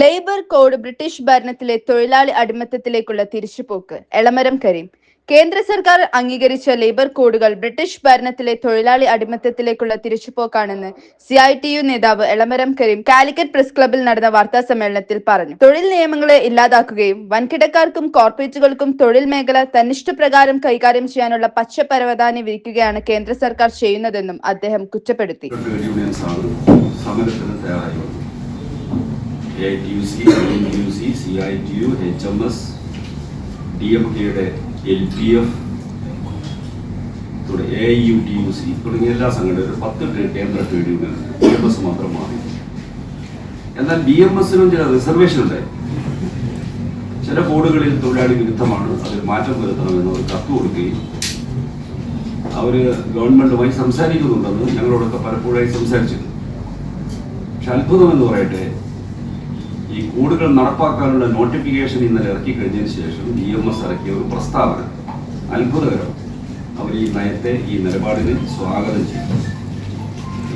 Labour code British ഭരണത്തിലെ തൊഴിലാളി അടിമത്തത്തിലേക്കുള്ള തിരിച്ചുപോക്ക്. എളമരം കരീം. കേന്ദ്ര സർക്കാർ അംഗീകരിച്ച ലേബർ കോഡുകൾ ബ്രിട്ടീഷ് ഭരണത്തിലെ തൊഴിലാളി അടിമത്തത്തിലേക്കുള്ള തിരിച്ചുപോക്കാണെന്ന് സി ഐ ടി യു നേതാവ് എളമരം കരീം കാലിക്കറ്റ് പ്രസ് ക്ലബിൽ നടന്ന വാർത്താ സമ്മേളനത്തിൽ പറഞ്ഞു. തൊഴിൽ നിയമങ്ങളെ ഇല്ലാതാക്കുകയും വൻകിടക്കാർക്കും കോർപ്പറേറ്റുകൾക്കും തൊഴിൽ മേഖല തന്നിഷ്ടപ്രകാരം കൈകാര്യം ചെയ്യാനുള്ള പച്ചപരവധാനി വിരിക്കുകയാണ് കേന്ദ്ര സർക്കാർ ചെയ്യുന്നതെന്നും അദ്ദേഹം കുറ്റപ്പെടുത്തി ട്രേഡ് യൂണിയൻസ് ആണ് സമരത്തിന് തയ്യാറായി വന്നത് A C I T U H M S D M കെയുടെ L P F A U U C തുടങ്ങിയ എല്ലാ സംഘടനയും പത്ത് കേന്ദ്ര trade union B M S മാത്രം മാറി എന്നാൽ ബി എം എസിനും ചില റിസർവേഷൻ ഉണ്ടായി ചില ബോർഡുകളിൽ തൊഴിലാളി വിരുദ്ധമാണ്. അതിൽ മാറ്റം വരുത്തണമെന്ന് അവർ കത്ത് കൊടുക്കുകയും അവർ ഗവൺമെന്റുമായി സംസാരിക്കുന്നുണ്ടെന്ന് ഞങ്ങളോടൊക്കെ പലപ്പോഴായി സംസാരിച്ചിരുന്നു പക്ഷെ അത്ഭുതം എന്ന് പറയട്ടെ ഈ കൂടുകൾ നടപ്പാക്കാനുള്ള നോട്ടിഫിക്കേഷൻ ഇന്നലെ ഇറക്കി കഴിഞ്ഞതിന് ശേഷം ഡി എം എസ് ഇറക്കിയ ഒരു പ്രസ്താവന അത്ഭുതകരം. അവർ ഈ നയത്തെ ഈ നിലപാടിനെ സ്വാഗതം ചെയ്തു.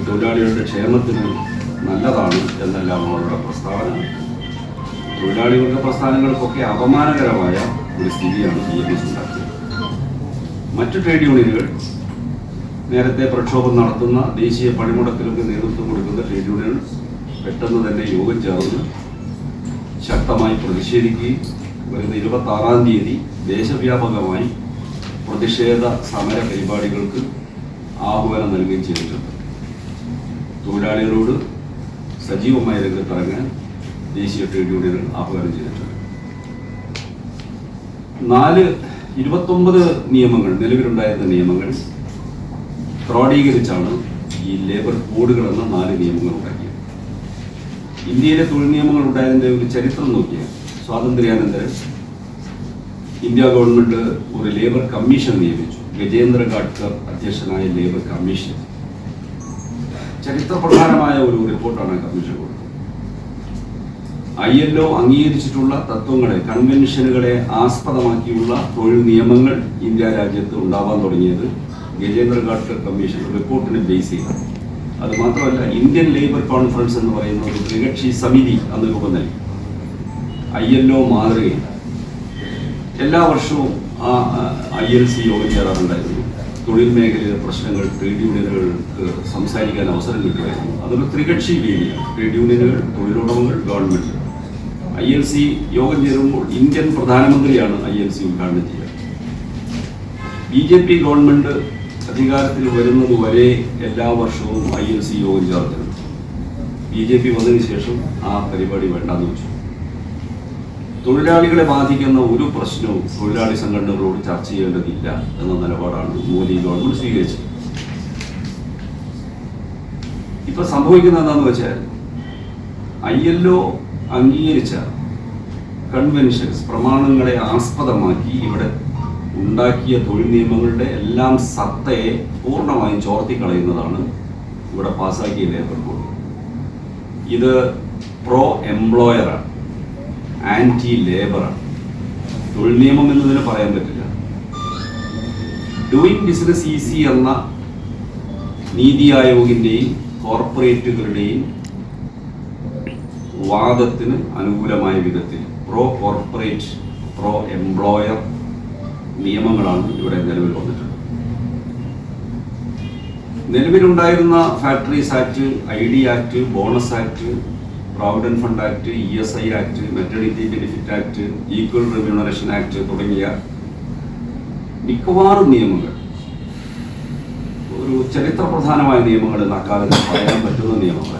തൊഴിലാളികളുടെ ക്ഷേമത്തിന് നല്ലതാണ് എന്നെല്ലാം അവരുടെ പ്രസ്താവന. തൊഴിലാളികളുടെ പ്രസ്ഥാനങ്ങൾക്കൊക്കെ അപമാനകരമായ ഒരു സ്ഥിതിയാണ് ഡി എം എസ് ഉണ്ടാക്കിയത്. മറ്റു ട്രേഡ് യൂണിയനുകൾ നേരത്തെ പ്രക്ഷോഭം നടത്തുന്ന ദേശീയ പണിമുടക്കിലൊക്കെ നേതൃത്വം കൊടുക്കുന്ന ട്രേഡ് യൂണിയൻ പെട്ടെന്ന് തന്നെ യോഗം ചേർന്ന് ശക്തമായി പ്രതിഷേധിക്കുകയും വരുന്ന ഇരുപത്തി ആറാം തീയതി ദേശവ്യാപകമായി പ്രതിഷേധ സമര പരിപാടികൾക്ക് ആഹ്വാനം നൽകുകയും ചെയ്തിട്ടുണ്ട്. തൊഴിലാളികളോട് സജീവമായി രംഗത്തിറങ്ങാൻ ദേശീയ ട്രേഡ് യൂണിയനുകൾ ആഹ്വാനം ചെയ്തിട്ടുണ്ട്. നാല് ഇരുപത്തൊമ്പത് നിയമങ്ങൾ നിലവിലുണ്ടായിരുന്ന നിയമങ്ങൾ ക്രോഡീകരിച്ചാണ് ഈ ലേബർ കോഡുകൾ എന്ന നാല് നിയമങ്ങൾ ഉണ്ടാക്കിയത്. ഇന്ത്യയിലെ തൊഴിൽ നിയമങ്ങൾ ഉണ്ടായതിന്റെ ഒരു ചരിത്രം നോക്കിയാൽ സ്വാതന്ത്ര്യാനന്തരം ഇന്ത്യ ഗവൺമെന്റ് ഒരു ലേബർ കമ്മീഷൻ നിയമിച്ചു. ഗജേന്ദ്ര ഗാഡ്കർ അധ്യക്ഷനായ ലേബർ കമ്മീഷൻ. ചരിത്രപ്രധാനമായ ഒരു റിപ്പോർട്ടാണ് കമ്മീഷൻ കൊടുത്തത്. ഐ എൽ ഒ അംഗീകരിച്ചിട്ടുള്ള തത്വങ്ങളെ കൺവെൻഷനുകളെ ആസ്പദമാക്കിയുള്ള തൊഴിൽ നിയമങ്ങൾ ഇന്ത്യ രാജ്യത്ത് ഉണ്ടാവാൻ തുടങ്ങിയത് ഗജേന്ദ്ര ഗാഡ്കർ കമ്മീഷൻ റിപ്പോർട്ടിനെ ബേസ് ചെയ്താണ്. അത് മാത്രമല്ല ഇന്ത്യൻ ലേബർ കോൺഫറൻസ് എന്ന് പറയുന്ന ഒരു ത്രികക്ഷി സമിതി അന്ന് രൂപം നൽകി. ഐ എൽ ഒ മാതൃകയിൽ. എല്ലാ വർഷവും ആ ഐ എൽ സി യോഗം ചേരാറുണ്ടായിരുന്നു. തൊഴിൽ മേഖലയിലെ പ്രശ്നങ്ങൾ ട്രേഡ് യൂണിയനുകൾക്ക് സംസാരിക്കാൻ അവസരം കിട്ടുമായിരുന്നു. അതൊരു ത്രികക്ഷി വേദിയാണ് ട്രേഡ് യൂണിയനുകൾ തൊഴിലുടമകൾ ഗവൺമെന്റ്. ഐ എൽ സി യോഗം ചേരുമ്പോൾ ഇന്ത്യൻ പ്രധാനമന്ത്രിയാണ് ഐ എൽ സി ഉദ്ഘാടനം ചെയ്യുക. ബി ജെ പി ഗവൺമെന്റ് അധികാരത്തിൽ വരുന്നത് വരെ എല്ലാ വർഷവും ഐ എൻ സി യോഗം ചേർത്തിരുന്നു ബി ജെ പി വന്നതിന് ശേഷം ആ പരിപാടി വേണ്ടാന്ന് വെച്ചു. തൊഴിലാളികളെ ബാധിക്കുന്ന ഒരു പ്രശ്നവും തൊഴിലാളി സംഘടനകളോട് ചർച്ച ചെയ്യേണ്ടതില്ല എന്ന നിലപാടാണ് മോദി ഗവൺമെന്റ് സ്വീകരിച്ചത്. ഇപ്പൊ സംഭവിക്കുന്നത് എന്താന്ന് വെച്ചാൽ ഐ എൽ ഒ അംഗീകരിച്ച കൺവെൻഷൻസ് പ്രമാണങ്ങളെ ആസ്പദമാക്കി ഇവിടെ ഉണ്ടാക്കിയ തൊഴിൽ നിയമങ്ങളുടെ എല്ലാം സത്തയെ പൂർണമായും ചോർത്തിക്കളയുന്നതാണ് ഇവിടെ പാസ്സാക്കിയ ലേബർ കോഡ് ഇത് പ്രോ എംപ്ലോയറാണ് ആന്റി ലേബറാണ്. തൊഴിൽ നിയമം എന്നതിന് പറയാൻ പറ്റില്ല. ഡൂയിങ് ബിസിനസ് ഈസി എന്ന നീതി ആയോഗിന്റെയും കോർപ്പറേറ്റുകളുടെയും വാദത്തിന് അനുകൂലമായ വിധത്തിൽ പ്രോ കോർപ്പറേറ്റ് പ്രോ എംപ്ലോയർ നിയമങ്ങളാണ് ഇവിടെ നിലവിൽ വന്നിട്ടുള്ളത്. നിലവിലുണ്ടായിരുന്ന factories act I D act bonus act provident fund act E S I act maternity benefit act equal remuneration act തുടങ്ങിയ മിക്കവാറും നിയമങ്ങൾ ഒരു ചരിത്രപ്രധാനമായ നിയമങ്ങൾ എന്ന അക്കാലത്ത് പറയാൻ പറ്റുന്ന നിയമങ്ങൾ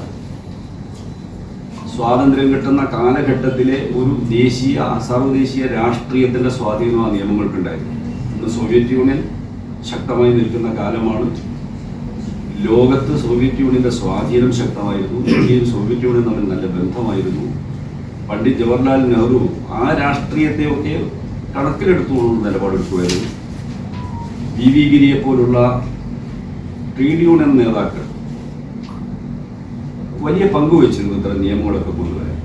സ്വാതന്ത്ര്യം കിട്ടുന്ന കാലഘട്ടത്തിലെ ഒരു ദേശീയ സർവദേശീയ രാഷ്ട്രീയത്തിന്റെ സ്വാധീനം ആ നിയമങ്ങൾക്കുണ്ടായിരുന്നു. സോവിയറ്റ് യൂണിയൻ ശക്തമായി നിൽക്കുന്ന കാലമാണ്. ലോകത്ത് സോവിയറ്റ് യൂണിയന്റെ സ്വാധീനം ശക്തമായിരുന്നു. ഇന്ത്യയും സോവിയറ്റ് യൂണിയൻ തമ്മിൽ നല്ല ബന്ധമായിരുന്നു. പണ്ഡിറ്റ് ജവഹർലാൽ നെഹ്റു ആ രാഷ്ട്രീയത്തെയൊക്കെ കണക്കിലെടുത്തുകൊണ്ടുള്ള നിലപാടെടുക്കുമായിരുന്നു. വി വി ഗിരിയെ പോലുള്ള ട്രേഡ് യൂണിയൻ നേതാക്കൾ വലിയ പങ്ക് വഹിച്ചിരുന്നു ഇത്തരം നിയമങ്ങളൊക്കെ കൊണ്ടുവരാൻ.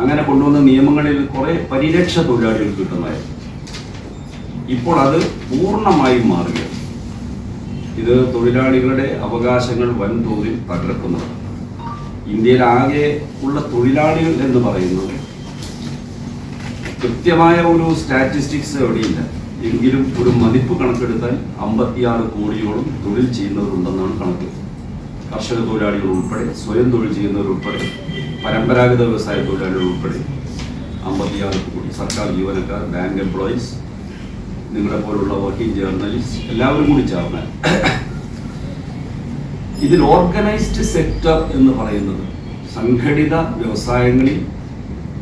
അങ്ങനെ കൊണ്ടുവന്ന നിയമങ്ങളിൽ കുറെ പരിരക്ഷ തൊഴിലാളികൾ കിട്ടുന്നതായിരുന്നു. ഇപ്പോൾ അത് പൂർണമായും മാറുകയാണ് ഇത് തൊഴിലാളികളുടെ അവകാശങ്ങൾ വൻതോതിൽ തകർക്കുന്നതാണ്. ഇന്ത്യയിലാകെ ഉള്ള തൊഴിലാളികൾ എന്ന് പറയുന്നത് കൃത്യമായ ഒരു സ്റ്റാറ്റിസ്റ്റിക്സ് എവിടെയില്ല. എങ്കിലും ഒരു മതിപ്പ് കണക്കെടുത്താൽ അമ്പത്തിയാറ് കോടിയോളം തൊഴിൽ ചെയ്യുന്നവരുണ്ടെന്നാണ് കണക്ക്. കർഷക തൊഴിലാളികൾ ഉൾപ്പെടെ സ്വയം തൊഴിൽ ചെയ്യുന്നവർ ഉൾപ്പെടെ പരമ്പരാഗത വ്യവസായ തൊഴിലാളികൾ ഉൾപ്പെടെ അമ്പത്തിയാറ് കൂടി സർക്കാർ ജീവനക്കാർ ബാങ്ക് എംപ്ലോയീസ് നിങ്ങളെ പോലുള്ള വർക്കിംഗ് ജേർണലിസ്റ്റ് എല്ലാവരും കൂടി ചേർന്ന് ഇതിൽ ഓർഗനൈസ്ഡ് സെക്ടർ എന്ന് പറയുന്നത് സംഘടിത വ്യവസായങ്ങളിൽ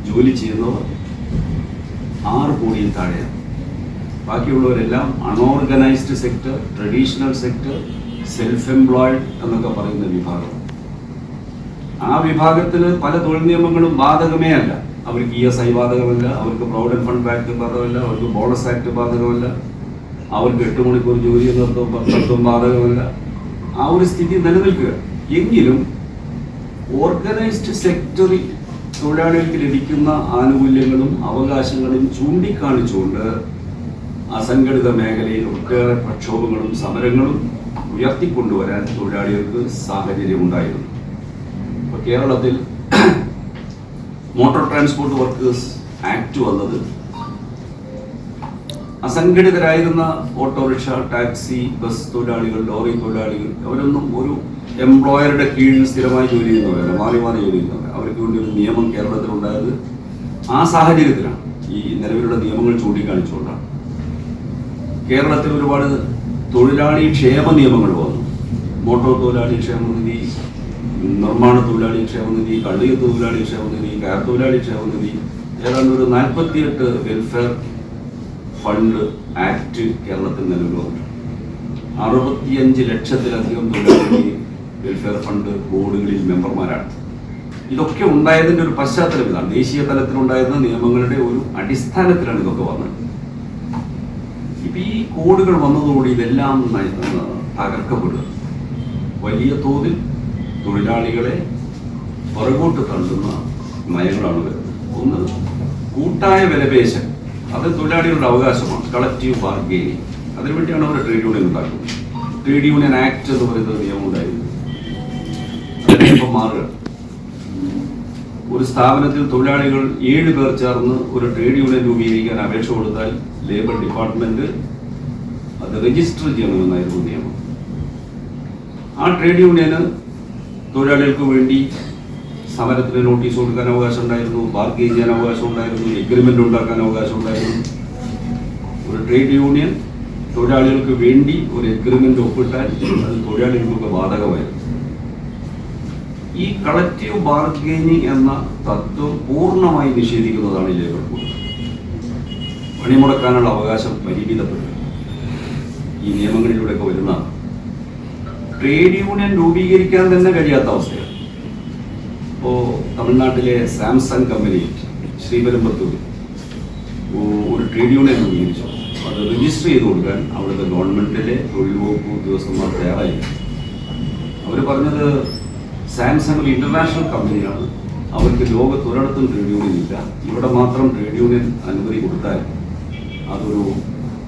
ജോലി ചെയ്യുന്നവർ ആറ് കോടിയിൽ താഴെയാണ്. ബാക്കിയുള്ളവരെല്ലാം unorganised sector traditional sector self employed എന്നൊക്കെ പറയുന്ന വിഭാഗം. ആ വിഭാഗത്തിന് പല തൊഴിൽ നിയമങ്ങളും ബാധകമേ അല്ല. അവർക്ക് ഇ എസ് ഐ ബാധകമല്ല അവർക്ക് പ്രൊവിഡന്റ് ഫണ്ട് ആക്ട് ബാധകമല്ല അവർക്ക് ബോണസ് ആക്ട് ബാധകമല്ല അവർക്ക് എട്ട് മണിക്കൂർ ജോലി നിർത്തവും പത്തും ബാധകമല്ല. ആ ഒരു സ്ഥിതി നിലനിൽക്കുക. എങ്കിലും ഓർഗനൈസ്ഡ് സെക്ടറിൽ തൊഴിലാളികൾക്ക് ലഭിക്കുന്ന ആനുകൂല്യങ്ങളും അവകാശങ്ങളും ചൂണ്ടിക്കാണിച്ചുകൊണ്ട് അസംഘടിത മേഖലയിൽ ഒട്ടേറെ പ്രക്ഷോഭങ്ങളും സമരങ്ങളും ഉയർത്തിക്കൊണ്ടുവരാൻ തൊഴിലാളികൾക്ക് സാഹചര്യം ഉണ്ടായിരുന്നു ഇപ്പോൾ കേരളത്തിൽ മോട്ടോർ ട്രാൻസ്പോർട്ട് വർക്കേഴ്സ് ആക്ട് വന്നത് അസംഘടിതരായിരുന്ന ഓട്ടോറിക്ഷ ടാക്സി ബസ് തൊഴിലാളികൾ ലോറി തൊഴിലാളികൾ അവരൊന്നും ഒരു എംപ്ലോയറുടെ കീഴിൽ സ്ഥിരമായി ജോലി ചെയ്യുന്നവരല്ല മാറി മാറി ജോലി ചെയ്യുന്നവർ അവർക്ക് വേണ്ടി ഒരു നിയമം കേരളത്തിൽ ഉണ്ടായത് ആ സാഹചര്യത്തിലാണ്. ഈ നിലവിലുള്ള നിയമങ്ങൾ ചൂണ്ടിക്കാണിച്ചുകൊണ്ടാണ്. കേരളത്തിൽ ഒരുപാട് തൊഴിലാളി ക്ഷേമ നിയമങ്ങൾ വന്നു. മോട്ടോർ തൊഴിലാളി ക്ഷേമനിധി നിർമ്മാണ തൊഴിലാളി ക്ഷേമനിധി കള്ളിയ തൊഴിലാളി ക്ഷേമനിധി കയർ തൊഴിലാളി ക്ഷേമനിധി ഏതാണ്ട് ഒരു നാൽപ്പത്തിയെട്ട് വെൽഫെയർ ഫണ്ട് ആക്ട് കേരളത്തിൽ നിലവിൽ വന്നു അറുപത്തിയഞ്ച് ലക്ഷത്തിലധികം തൊഴിലാളി വെൽഫെയർ ഫണ്ട് ബോർഡുകളിൽ മെമ്പർമാരാണ്. ഇതൊക്കെ ഉണ്ടായതിന്റെ ഒരു പശ്ചാത്തലം ഇതാണ്. ദേശീയ തലത്തിലുണ്ടായിരുന്ന നിയമങ്ങളുടെ ഒരു അടിസ്ഥാനത്തിലാണ് ഇതൊക്കെ വന്നത്. ഈ കോഡുകൾ വന്നതോടെ ഇതെല്ലാം തകർക്കപ്പെടുക വലിയ തോതിൽ തൊഴിലാളികളെ പുറകോട്ട് തള്ളുന്ന നയങ്ങളാണ് വരുന്നത്. ഒന്ന് കൂട്ടായ വിലപേശൻ അത് തൊഴിലാളികളുടെ അവകാശമാണ്. കളക്റ്റീവ് ബാർഗെയിനിങ് അതിനുവേണ്ടിയാണ് അവർ ട്രേഡ് യൂണിയൻ ഉണ്ടാക്കുന്നത്. ട്രേഡ് യൂണിയൻ ആക്ട് എന്ന് പറയുന്ന നിയമം ഉണ്ടായിരുന്നു അതിനെ ഇപ്പം മാറുക ഒരു സ്ഥാപനത്തിൽ തൊഴിലാളികൾ ഏഴ് പേർ ചേർന്ന് ഒരു ട്രേഡ് യൂണിയൻ രൂപീകരിക്കാൻ അപേക്ഷ കൊടുത്താൽ ലേബർ ഡിപ്പാർട്ട്മെന്റ് അത് രജിസ്റ്റർ ചെയ്യണമെന്നായിരുന്നു നിയമം. ആ ട്രേഡ് യൂണിയന് തൊഴിലാളികൾക്ക് വേണ്ടി സമരത്തിന് നോട്ടീസ് കൊടുക്കാൻ അവകാശം ഉണ്ടായിരുന്നു ബാർഗെയിൻ ചെയ്യാൻ അവകാശം ഉണ്ടായിരുന്നു എഗ്രിമെന്റ് ഉണ്ടാക്കാൻ അവകാശം ഉണ്ടായിരുന്നു. ഒരു ട്രേഡ് യൂണിയൻ തൊഴിലാളികൾക്ക് വേണ്ടി ഒരു എഗ്രിമെന്റ് ഒപ്പിട്ടാൽ അത് തൊഴിലാളികൾക്കൊക്കെ ബാധകമായിരുന്നു. ഈ കളക്റ്റീവ് ബാർഗെയിനിങ് എന്ന തത്വം പൂർണമായി നിഷേധിക്കുന്നതാണ് കോഡ് പണിമുടക്കാനുള്ള അവകാശം പരിമിതപ്പെട്ടു ഈ നിയമങ്ങളിലൂടെയൊക്കെ വരുന്ന ട്രേഡ് യൂണിയൻ രൂപീകരിക്കാൻ തന്നെ കഴിയാത്ത അവസ്ഥയാണ്. ഇപ്പോ തമിഴ്നാട്ടിലെ സാംസങ് കമ്പനി ശ്രീപെരുമ്പത്തൂർ ഒരു ട്രേഡ് യൂണിയൻ രൂപീകരിച്ചു. അത് രജിസ്റ്റർ ചെയ്ത് കൊടുക്കാൻ അവിടുത്തെ ഗവൺമെന്റിലെ തൊഴിൽ വകുപ്പ് ഉദ്യോഗസ്ഥന്മാർ തയ്യാറായി അവർ പറഞ്ഞത് സാംസങ് ഇന്റർനാഷണൽ കമ്പനിയാണ്. അവർക്ക് ലോകത്ത് ഒരിടത്തും ട്രേഡ് യൂണിയൻ ഇല്ല. ഇവിടെ മാത്രം ട്രേഡ് യൂണിയൻ അനുമതി കൊടുത്താൽ അതൊരു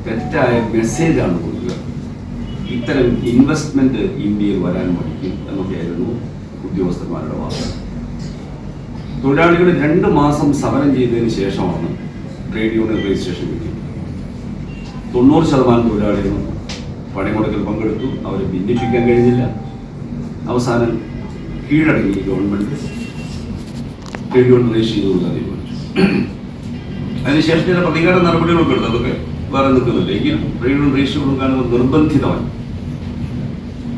തെറ്റായ മെസ്സേജാണ് കൊടുക്കുക. ഇത്തരം ഇൻവെസ്റ്റ്മെന്റ് ഇന്ത്യയിൽ വരാൻ പഠിക്കും എന്നൊക്കെയായിരുന്നു ഉദ്യോഗസ്ഥന്മാരുടെ വാദം. തൊഴിലാളികൾ രണ്ട് മാസം സമരം ചെയ്തതിന് ശേഷമാണ് ട്രേഡ് യൂണിയൻ രജിസ്ട്രേഷൻ കിട്ടിയത് തൊണ്ണൂറ് ശതമാനം തൊഴിലാളികളും പണിമുടക്കിൽ പങ്കെടുത്തു. അവരെ ഭിന്നിപ്പിക്കാൻ കഴിഞ്ഞില്ല. അവസാനം കീഴടങ്ങി ഗവൺമെന്റ് തീരുമാനിച്ചു അതിനുശേഷം ചില പ്രതികാര നടപടികളൊക്കെ എടുത്തു അതൊക്കെ വേറെ നിൽക്കുന്നില്ല. എങ്കിലും ട്രേഡ് രജിസ്റ്റർ കൊടുക്കാൻ നിർബന്ധിതമാണ്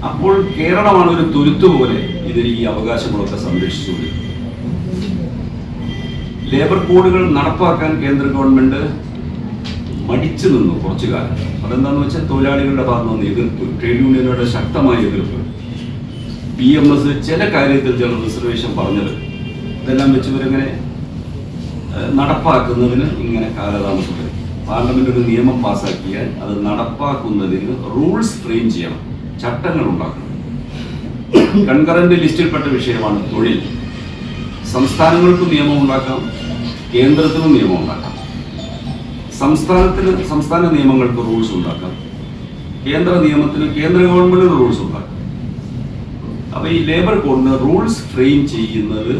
അപ്പോൾ കേരളമാണ് ഒരു തുരുത്തു പോലെ ഇതിൽ ഈ അവകാശങ്ങളൊക്കെ സംരക്ഷിച്ചുകൊണ്ടിരുന്നത് ലേബർ കോഡുകൾ നടപ്പാക്കാൻ കേന്ദ്ര ഗവൺമെന്റ് മടിച്ചു നിന്നു കുറച്ചു കാലം. അതെന്താന്ന് വെച്ചാൽ തൊഴിലാളികളുടെ ഭാഗത്ത് നിന്ന് എതിർപ്പ് ട്രേഡ് യൂണിയനുകളുടെ ശക്തമായ എതിർപ്പ്. പി എം എസ് ചില കാര്യത്തിൽ ചില റിസർവേഷൻ പറഞ്ഞത്. ഇതെല്ലാം വെച്ച് ഇവരിങ്ങനെ നടപ്പാക്കുന്നതിന് ഇങ്ങനെ കാലതാമസം വരും പാർലമെന്റ് ഒരു നിയമം പാസ്സാക്കിയാൽ അത് നടപ്പാക്കുന്നതിന് റൂൾസ് ഫ്രെയിം ചെയ്യണം. ചട്ടങ്ങൾ ഉണ്ടാക്കണം. കൺകറന്റ് ലിസ്റ്റിൽപ്പെട്ട വിഷയമാണ് തൊഴിൽ. സംസ്ഥാനങ്ങൾക്കും നിയമം ഉണ്ടാക്കാം കേന്ദ്രത്തിനും നിയമം ഉണ്ടാക്കാം. സംസ്ഥാനത്തിന് സംസ്ഥാന നിയമങ്ങൾക്ക് റൂൾസ് ഉണ്ടാക്കാം. കേന്ദ്ര നിയമത്തിന് കേന്ദ്ര ഗവൺമെന്റിന് റൂൾസ് ഉണ്ടാക്കാം. അപ്പൊ ഈ ലേബർ കോഡിന് റൂൾസ് ഫ്രെയിം ചെയ്യുന്നത്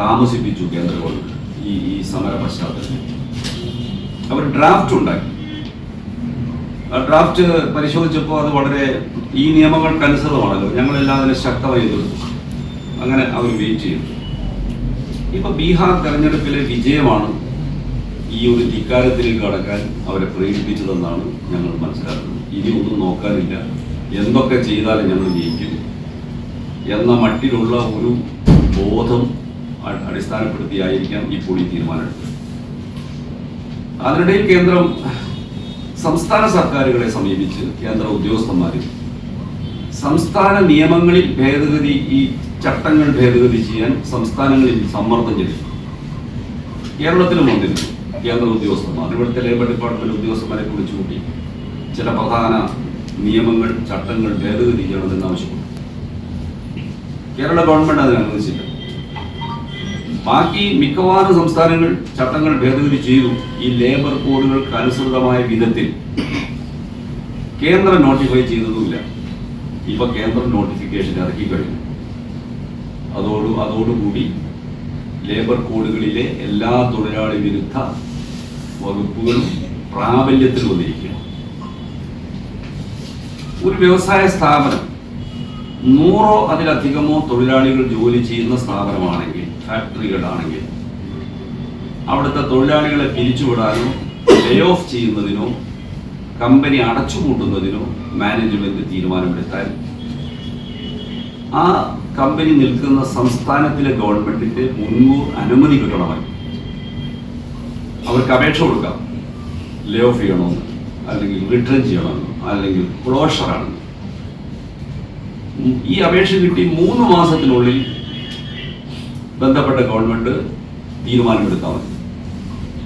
താമസിപ്പിച്ചു കേന്ദ്ര ഗവൺമെന്റ് ഈ ഈ സമര പശ്ചാത്തലത്തിൽ. അവർ ഡ്രാഫ്റ്റ് ഉണ്ടാക്കി. ആ ഡ്രാഫ്റ്റ് പരിശോധിച്ചപ്പോൾ അത് വളരെ ഈ നിയമങ്ങൾക്ക് അനുസൃതമാണല്ലോ ഞങ്ങളെല്ലാം അതിനെ ശക്തമായി എതിർത്തു. അങ്ങനെ അവർ വെയിറ്റ് ചെയ്തു. ഇപ്പൊ ബീഹാർ തെരഞ്ഞെടുപ്പിലെ വിജയമാണ് ഈ ഒരു ധിക്കാരത്തിലേക്ക് കടക്കാൻ അവരെ പ്രേരിപ്പിച്ചതെന്നാണ് ഞങ്ങൾ മനസ്സിലാക്കുന്നത്. ഇനി ഒന്നും നോക്കാനില്ല. എന്തൊക്കെ ചെയ്താലും ഞങ്ങൾ ജയിക്കും. എന്ന മട്ടിലുള്ള ഒരു ബോധം അടിസ്ഥാനപ്പെടുത്തിയായിരിക്കാം ഇപ്പോൾ ഈ തീരുമാനമെടുത്തത്. അതിനിടയിൽ കേന്ദ്രം സംസ്ഥാന സർക്കാരുകളെ സമീപിച്ച് കേന്ദ്ര ഉദ്യോഗസ്ഥന്മാരിൽ സംസ്ഥാന നിയമങ്ങളിൽ ഭേദഗതി ഈ ചട്ടങ്ങൾ ഭേദഗതി ചെയ്യാൻ സംസ്ഥാനങ്ങളിൽ സമ്മർദ്ദം ചെയ്തു കേരളത്തിലും വന്നിരുന്നു കേന്ദ്ര ഉദ്യോഗസ്ഥന്മാർ. ഇവിടുത്തെ ലേബർ ഡിപ്പാർട്ട്മെന്റ് ഉദ്യോഗസ്ഥന്മാരെ കുറിച്ചുകൂട്ടി ചില പ്രധാന നിയമങ്ങൾ ചട്ടങ്ങൾ ഭേദഗതി ചെയ്യണമെന്ന് ആവശ്യപ്പെട്ടു. കേരള ഗവൺമെന്റ് അതിന് അനുവദിച്ചില്ല ബാക്കി മിക്കവാറും സംസ്ഥാനങ്ങൾ ചട്ടങ്ങൾ ഭേദഗതി ചെയ്തു ഈ ലേബർ കോഡുകൾക്ക് അനുസൃതമായ വിധത്തിൽ കേന്ദ്രം നോട്ടിഫൈ ചെയ്തതുമില്ല. ഇപ്പൊ കേന്ദ്രം നോട്ടിഫിക്കേഷൻ ഇറക്കി കഴിഞ്ഞു. അതോട് അതോടുകൂടി ലേബർ കോഡുകളിലെ എല്ലാ തൊഴിലാളി വിരുദ്ധ വകുപ്പുകളും പ്രാബല്യത്തിൽ വന്നിരിക്കുകയാണ്. ഒരു വ്യവസായ സ്ഥാപനം നൂറോ അതിലധികമോ തൊഴിലാളികൾ ജോലി ചെയ്യുന്ന സ്ഥാപനമാണെങ്കിൽ ഫാക്ടറികളാണെങ്കിൽ അവിടുത്തെ തൊഴിലാളികളെ പിരിച്ചുവിടാനോ ലേ ഓഫ് ചെയ്യുന്നതിനോ കമ്പനി അടച്ചുപൂട്ടുന്നതിനോ മാനേജ്മെന്റ് തീരുമാനമെടുത്താൽ ആ കമ്പനി നിൽക്കുന്ന സംസ്ഥാനത്തിലെ ഗവൺമെന്റിന്റെ മുൻകൂർ അനുമതി കിട്ടണമായി അവർക്ക് അപേക്ഷ കൊടുക്കാം. ലേ ഓഫ് ചെയ്യണമെന്ന് അല്ലെങ്കിൽ റിട്ടേൺ ചെയ്യണമെന്ന് അല്ലെങ്കിൽ ക്ലോഷറാണെന്ന് ഈ അപേക്ഷ കിട്ടി മൂന്ന് മാസത്തിനുള്ളിൽ ബന്ധപ്പെട്ട ഗവൺമെന്റ് തീരുമാനമെടുത്താൽ മതി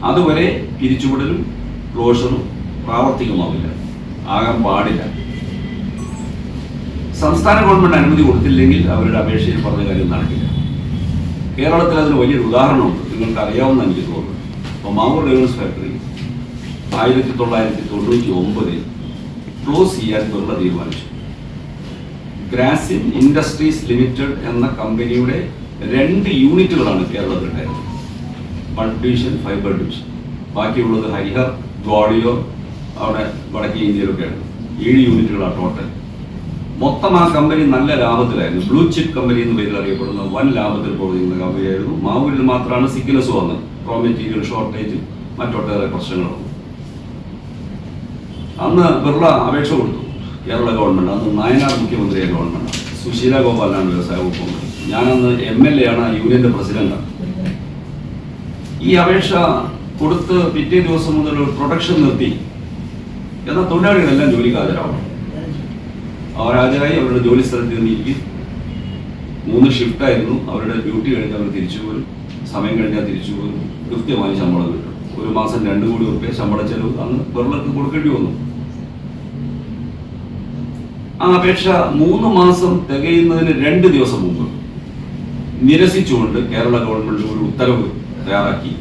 അതുവരെ പിരിച്ചുവിടലും ക്ലോഷറും പ്രാവർത്തികമാവില്ല. ആകാൻ പാടില്ല. സംസ്ഥാന ഗവൺമെന്റ് അനുമതി കൊടുത്തില്ലെങ്കിൽ അവരുടെ അപേക്ഷയിൽ പറഞ്ഞ കാര്യം നടക്കില്ല. കേരളത്തിൽ അതിന് വലിയൊരു ഉദാഹരണമുണ്ട്. നിങ്ങൾക്ക് അറിയാവുന്ന എനിക്ക് തോന്നുന്നു. അപ്പോൾ മാവൂർ ഡെവലപ്സ് ഫാക്ടറി ആയിരത്തി തൊള്ളായിരത്തി തൊണ്ണൂറ്റി ഒമ്പതിൽ ക്ലോസ് ചെയ്യാൻ ബിർള തീരുമാനിച്ചു. ഗ്രാസിൻ ഇൻഡസ്ട്രീസ് ലിമിറ്റഡ് എന്ന കമ്പനിയുടെ രണ്ട് യൂണിറ്റുകളാണ് കേരളത്തിലുണ്ടായിരുന്നത് വൺ ഡിവിഷൻ ഫൈബർ ഡിവിഷൻ ബാക്കിയുള്ളത് ഹരിഹർ ഗ്വാളിയോർ അവിടെ വടക്കേ ഇന്ത്യയിലൊക്കെയാണ്. ഏഴ് യൂണിറ്റുകളാണ് ടോട്ടൽ മൊത്തം ആ കമ്പനി നല്ല ലാഭത്തിലായിരുന്നു. ബ്ലൂ ചിപ്പ് കമ്പനി എന്ന പേരിൽ അറിയപ്പെടുന്ന വൻ ലാഭത്തിൽ പ്രവർത്തിക്കുന്ന കമ്പനിയായിരുന്നു. മാവൂരിൽ മാത്രമാണ് സിക്കിനസ് വന്നത്. റോ മെറ്റീരിയൽ ഷോർട്ടേജ് മറ്റൊട്ടേറെ പ്രശ്നങ്ങൾ അന്ന് ബിർള അപേക്ഷ കൊടുത്തു. കേരള ഗവൺമെന്റ് അന്ന് നയനാർ മുഖ്യമന്ത്രിയെ ഗവൺമെന്റ് സുശീല ഗോപാലാണ് വ്യവസായ വകുപ്പ് ഞാനന്ന് എം എൽ എ ആണ് യൂണിയന്റെ യൂണിയന്റെ പ്രസിഡന്റ്. ഈ അപേക്ഷ കൊടുത്ത് പിറ്റേ ദിവസം മുതൽ പ്രൊഡക്ഷൻ നിർത്തി. എന്നാൽ തൊഴിലാളികളെല്ലാം ജോലിക്ക് ഹാജരാവണം. അവർ ഹാജരായി അവരുടെ ജോലി സ്ഥലത്ത് നിന്നിരിക്കും മൂന്ന് ഷിഫ്റ്റ് ആയിരുന്നു. അവരുടെ ഡ്യൂട്ടി കഴിഞ്ഞ് അവർ തിരിച്ചു പോരും. സമയം കഴിഞ്ഞാൽ തിരിച്ചു പോരും. കൃത്യമായി ശമ്പളം കിട്ടും. ഒരു മാസം രണ്ടു കോടി റുപ്യ ശമ്പള ചെലവ് അന്ന് വെറുതെ കൊടുക്കേണ്ടി വന്നു. ആ അപേക്ഷ മൂന്ന് മാസം തികയുന്നതിന് രണ്ട് ദിവസം മുമ്പ് നിരസിച്ചുകൊണ്ട് കേരള ഗവൺമെന്റ് ഒരു ഉത്തരവ് തയ്യാറാക്കി.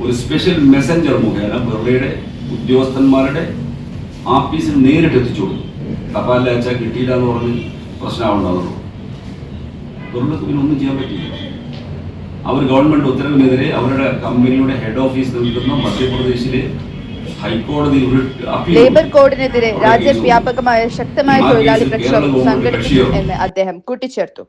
ഒരു സ്പെഷ്യൽ മെസ്സഞ്ചർ മുഖേന ബിർളയുടെ ഉദ്യോഗസ്ഥന്മാരുടെ ആഫീസിൽ നേരിട്ട് എത്തിച്ചു കൊടുത്തു തപാലിൽ അയച്ചാൽ കിട്ടിയില്ല എന്ന് പറഞ്ഞ് പ്രശ്നമാവുണ്ടാകുന്നു ബിർളക്ക് പിന്നെ ഒന്നും ചെയ്യാൻ പറ്റില്ല അവർ ഗവൺമെന്റ് ഉത്തരവിനെതിരെ അവരുടെ കമ്പനിയുടെ ഹെഡ് ഓഫീസ് നിൽക്കുന്ന മധ്യപ്രദേശിലെ ലേബർ. കോഡിനെതിരെ രാജ്യവ്യാപകമായ ശക്തമായ തൊഴിലാളി പ്രക്ഷോഭം സംഘടിപ്പിക്കും എന്ന് അദ്ദേഹം കൂട്ടിച്ചേർത്തു